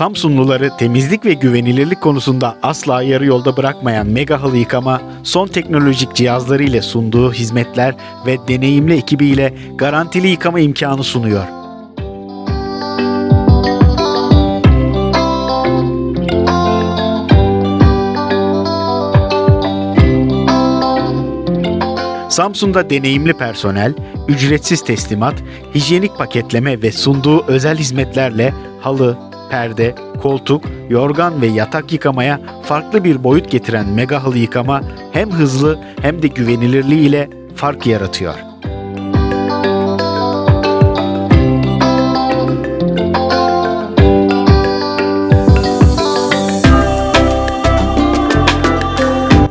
Samsunluları temizlik ve güvenilirlik konusunda asla yarı yolda bırakmayan Mega Halı Yıkama, son teknolojik cihazları ile sunduğu hizmetler ve deneyimli ekibiyle garantili yıkama imkanı sunuyor. Samsun'da deneyimli personel, ücretsiz teslimat, hijyenik paketleme ve sunduğu özel hizmetlerle halı, perde, koltuk, yorgan ve yatak yıkamaya farklı bir boyut getiren mega halı yıkama hem hızlı hem de güvenilirliği ile fark yaratıyor.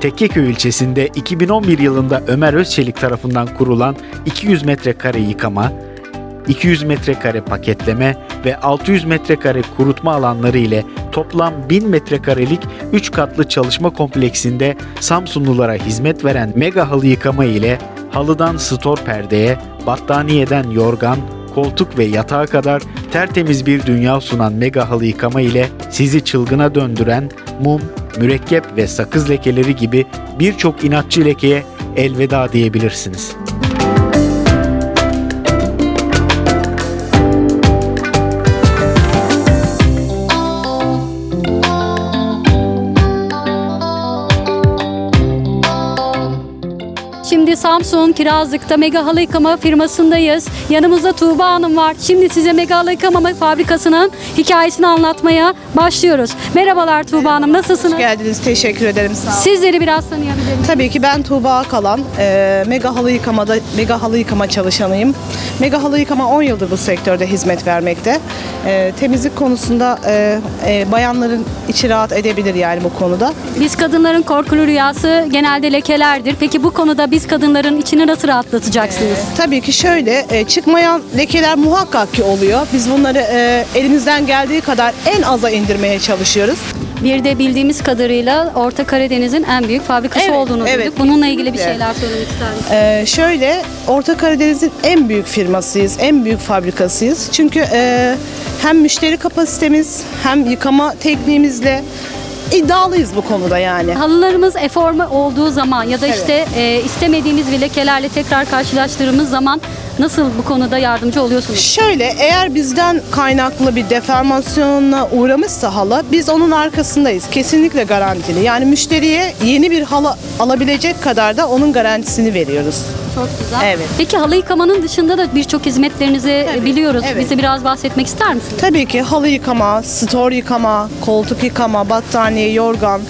Tekkeköy ilçesinde 2011 yılında Ömer Özçelik tarafından kurulan 200 metrekare yıkama, 200 metrekare paketleme ve 600 metrekare kurutma alanları ile toplam 1000 metrekarelik 3 katlı çalışma kompleksinde Samsunlulara hizmet veren mega halı yıkama ile halıdan stor perdeye, battaniyeden yorgan, koltuk ve yatağa kadar tertemiz bir dünya sunan mega halı yıkama ile sizi çılgına döndüren mum, mürekkep ve sakız lekeleri gibi birçok inatçı lekeye elveda diyebilirsiniz. Şimdi Samsun Kirazlık'ta Mega Halı Yıkama firmasındayız. Yanımızda Tuğba Hanım var. Şimdi size Mega Halı Yıkama fabrikasının hikayesini anlatmaya başlıyoruz. Merhabalar Tuğba Hanım, nasılsınız? geldiniz. Teşekkür ederim. Sağ olun. Sizleri biraz tanıyabilir miyim? Tabii ki ben Tuğba Kalan. Ee, mega halı yıkamada mega halı yıkama çalışanıyım. Mega halı yıkama 10 yıldır bu sektörde hizmet vermekte. Ee, temizlik konusunda e, e, bayanların içi rahat edebilir yani bu konuda. Biz kadınların korkulu rüyası genelde lekelerdir. Peki bu konuda biz kadınların içini nasıl rahatlatacaksınız? Tabii ki şöyle e, çıkmayan lekeler muhakkak ki oluyor. Biz bunları e, elimizden geldiği kadar en aza indirmeye çalışıyoruz. Bir de bildiğimiz kadarıyla Orta Karadeniz'in en büyük fabrikası Evet, olduğunu evet, duyduk. Bununla ilgili bir şeyler söylemek ister misiniz? Ee, şöyle Orta Karadeniz'in en büyük firmasıyız, en büyük fabrikasıyız. Çünkü e, hem müşteri kapasitemiz hem yıkama tekniğimizle iddialıyız bu konuda yani. Halılarımız eforme olduğu zaman ya da işte e, istemediğimiz lekelerle tekrar karşılaştığımız zaman nasıl bu konuda yardımcı oluyorsunuz? Şöyle eğer bizden kaynaklı bir deformasyona uğramışsa halı biz onun arkasındayız. Kesinlikle garantili. Yani müşteriye yeni bir halı alabilecek kadar da onun garantisini veriyoruz. Çok güzel. Evet. Peki halı yıkamanın dışında da birçok hizmetlerinizi Tabii, biliyoruz. evet. Bize biraz bahsetmek ister misiniz? Tabii ki halı yıkama, stor yıkama, koltuk yıkama, battaniye, yorgan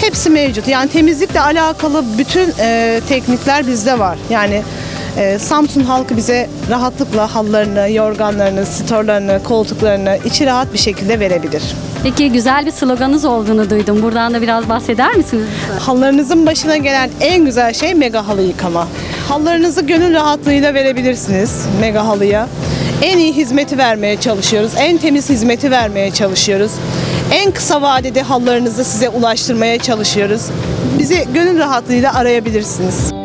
hepsi mevcut. Yani temizlikle alakalı bütün e, teknikler bizde var. Yani e, Samsun halkı bize rahatlıkla halılarını, yorganlarını, storlarını, koltuklarını içi rahat bir şekilde verebilir. Peki güzel bir sloganınız olduğunu duydum. Buradan da biraz bahseder misiniz? lütfen? Halılarınızın başına gelen en güzel şey mega halı yıkama. Halılarınızı gönül rahatlığıyla verebilirsiniz mega halıya. En iyi hizmeti vermeye çalışıyoruz. En temiz hizmeti vermeye çalışıyoruz. En kısa vadede halılarınızı size ulaştırmaya çalışıyoruz. Bizi gönül rahatlığıyla arayabilirsiniz.